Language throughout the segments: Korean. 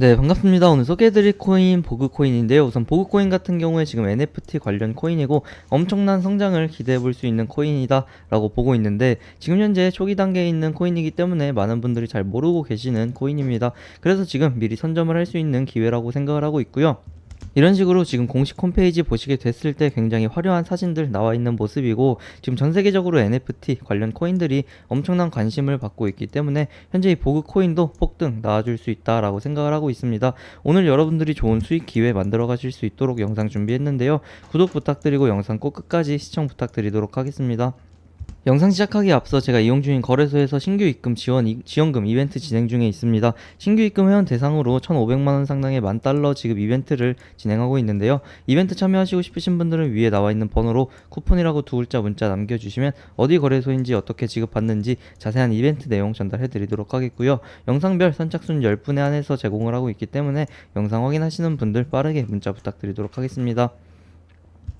네, 반갑습니다. 오늘 소개해드릴 코인 보그코인인데요. 우선 보그코인 같은 경우에 지금 NFT 관련 코인이고 엄청난 성장을 기대해볼 수 있는 코인이다 라고 보고 있는데 지금 현재 초기 단계에 있는 코인이기 때문에 많은 분들이 잘 모르고 계시는 코인입니다. 그래서 지금 미리 선점을 할 수 있는 기회라고 생각을 하고 있고요. 이런 식으로 지금 공식 홈페이지 보시게 됐을 때 굉장히 화려한 사진들 나와 있는 모습이고 지금 전 세계적으로 NFT 관련 코인들이 엄청난 관심을 받고 있기 때문에 현재 이 보그 코인도 폭등 나와줄 수 있다라고 생각을 하고 있습니다. 오늘 여러분들이 좋은 수익 기회 만들어 가실 수 있도록 영상 준비했는데요. 구독 부탁드리고 영상 꼭 끝까지 시청 부탁드리도록 하겠습니다. 영상 시작하기 앞서 제가 이용 중인 거래소에서 신규 입금 지원 이- 지원금 이벤트 진행 중에 있습니다. 신규 입금 회원 대상으로 1,500만 원 상당의 만 달러 지급 이벤트를 진행하고 있는데요. 이벤트 참여하시고 싶으신 분들은 위에 나와 있는 번호로 쿠폰이라고 두 글자 문자 남겨 주시면 어디 거래소인지 어떻게 지급받는지 자세한 이벤트 내용 전달해 드리도록 하겠고요. 영상별 선착순 10분에 한해서 제공을 하고 있기 때문에 영상 확인하시는 분들 빠르게 문자 부탁드리도록 하겠습니다.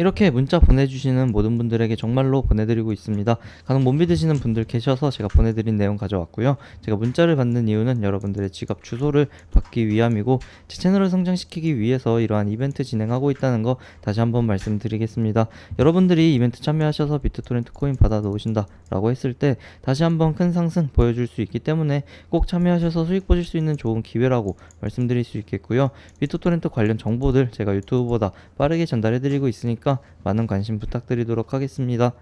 이렇게 문자 보내주시는 모든 분들에게 정말로 보내드리고 있습니다. 간혹 못 믿으시는 분들 계셔서 제가 보내드린 내용 가져왔고요. 제가 문자를 받는 이유는 여러분들의 지갑 주소를 받기 위함이고 제 채널을 성장시키기 위해서 이러한 이벤트 진행하고 있다는 거 다시 한번 말씀드리겠습니다. 여러분들이 이벤트 참여하셔서 비트토렌트 코인 받아 놓으신다 라고 했을 때 다시 한번 큰 상승 보여줄 수 있기 때문에 꼭 참여하셔서 수익 보실 수 있는 좋은 기회라고 말씀드릴 수 있겠고요. 비트토렌트 관련 정보들 제가 유튜브보다 빠르게 전달해드리고 있으니까 많은 관심 부탁드리도록 하겠습니다.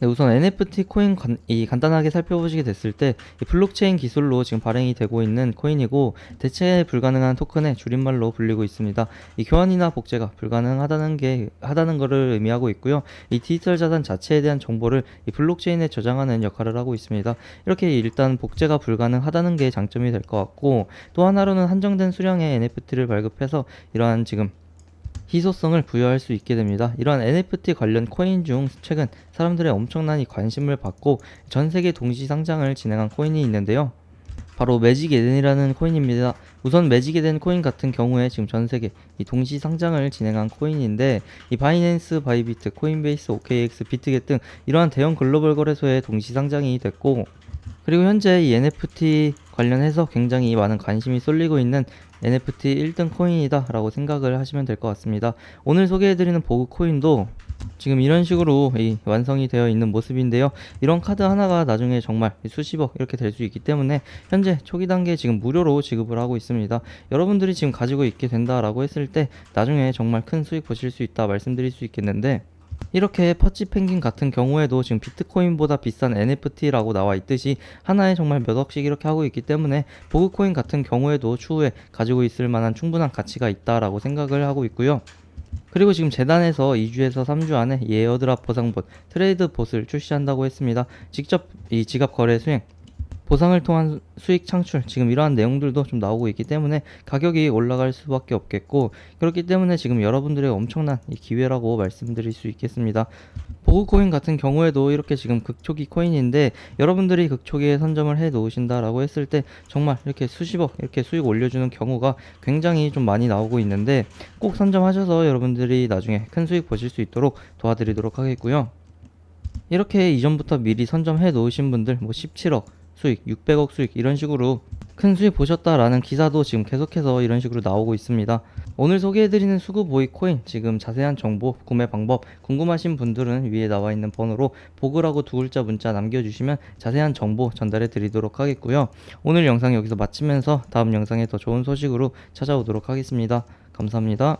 네, 우선 NFT 코인 간, 이 간단하게 살펴보시게 됐을 때이 블록체인 기술로 지금 발행이 되고 있는 코인이고 대체 불가능한 토큰의 줄임말로 불리고 있습니다. 이 교환이나 복제가 불가능하다는 게 하다는 것을 의미하고 있고요. 이 디지털 자산 자체에 대한 정보를 이 블록체인에 저장하는 역할을 하고 있습니다. 이렇게 일단 복제가 불가능하다는 게 장점이 될 것 같고 또 하나로는 한정된 수량의 NFT를 발급해서 이러한 지금 희소성을 부여할 수 있게 됩니다. 이러한 NFT 관련 코인 중 최근 사람들의 엄청난 이 관심을 받고 전 세계 동시 상장을 진행한 코인이 있는데요. 바로 매직 에덴이라는 코인입니다. 우선 매직 에덴 코인 같은 경우에 지금 전 세계 이 동시 상장을 진행한 코인인데 이 바이낸스, 바이비트, 코인베이스, OKX, 비트겟 등 이러한 대형 글로벌 거래소에 동시 상장이 됐고 그리고 현재 이 NFT 관련해서 굉장히 많은 관심이 쏠리고 있는 NFT 1등 코인이다 라고 생각을 하시면 될 것 같습니다. 오늘 소개해드리는 보그 코인도 지금 이런 식으로 이 완성이 되어 있는 모습인데요. 이런 카드 하나가 나중에 정말 수십억 이렇게 될 수 있기 때문에 현재 초기 단계에 지금 무료로 지급을 하고 있습니다. 여러분들이 지금 가지고 있게 된다라고 했을 때 나중에 정말 큰 수익 보실 수 있다 말씀드릴 수 있겠는데 이렇게 퍼치 펭귄 같은 경우에도 지금 비트코인보다 비싼 NFT라고 나와 있듯이 하나에 정말 몇 억씩 이렇게 하고 있기 때문에 보그코인 같은 경우에도 추후에 가지고 있을 만한 충분한 가치가 있다라고 생각을 하고 있고요. 그리고 지금 재단에서 2주에서 3주 안에 이 에어드랍 보상봇 트레이드 봇을 출시한다고 했습니다. 직접 이 지갑 거래 수행 보상을 통한 수익 창출 지금 이러한 내용들도 좀 나오고 있기 때문에 가격이 올라갈 수밖에 없겠고 그렇기 때문에 지금 여러분들의 엄청난 이 기회라고 말씀드릴 수 있겠습니다. 보그코인 같은 경우에도 이렇게 지금 극초기 코인인데 여러분들이 극초기에 선점을 해 놓으신다라고 했을 때 정말 이렇게 수십억 이렇게 수익 올려주는 경우가 굉장히 좀 많이 나오고 있는데 꼭 선점하셔서 여러분들이 나중에 큰 수익 보실 수 있도록 도와드리도록 하겠고요. 이렇게 이전부터 미리 선점해 놓으신 분들 뭐 17억 수익, 600억 수익 이런 식으로 큰 수익 보셨다라는 기사도 지금 계속해서 이런 식으로 나오고 있습니다. 오늘 소개해드리는 모의 코인 지금 자세한 정보, 구매 방법 궁금하신 분들은 위에 나와 있는 번호로 보그라고 두 글자 문자 남겨주시면 자세한 정보 전달해 드리도록 하겠고요. 오늘 영상 여기서 마치면서 다음 영상에 더 좋은 소식으로 찾아오도록 하겠습니다. 감사합니다.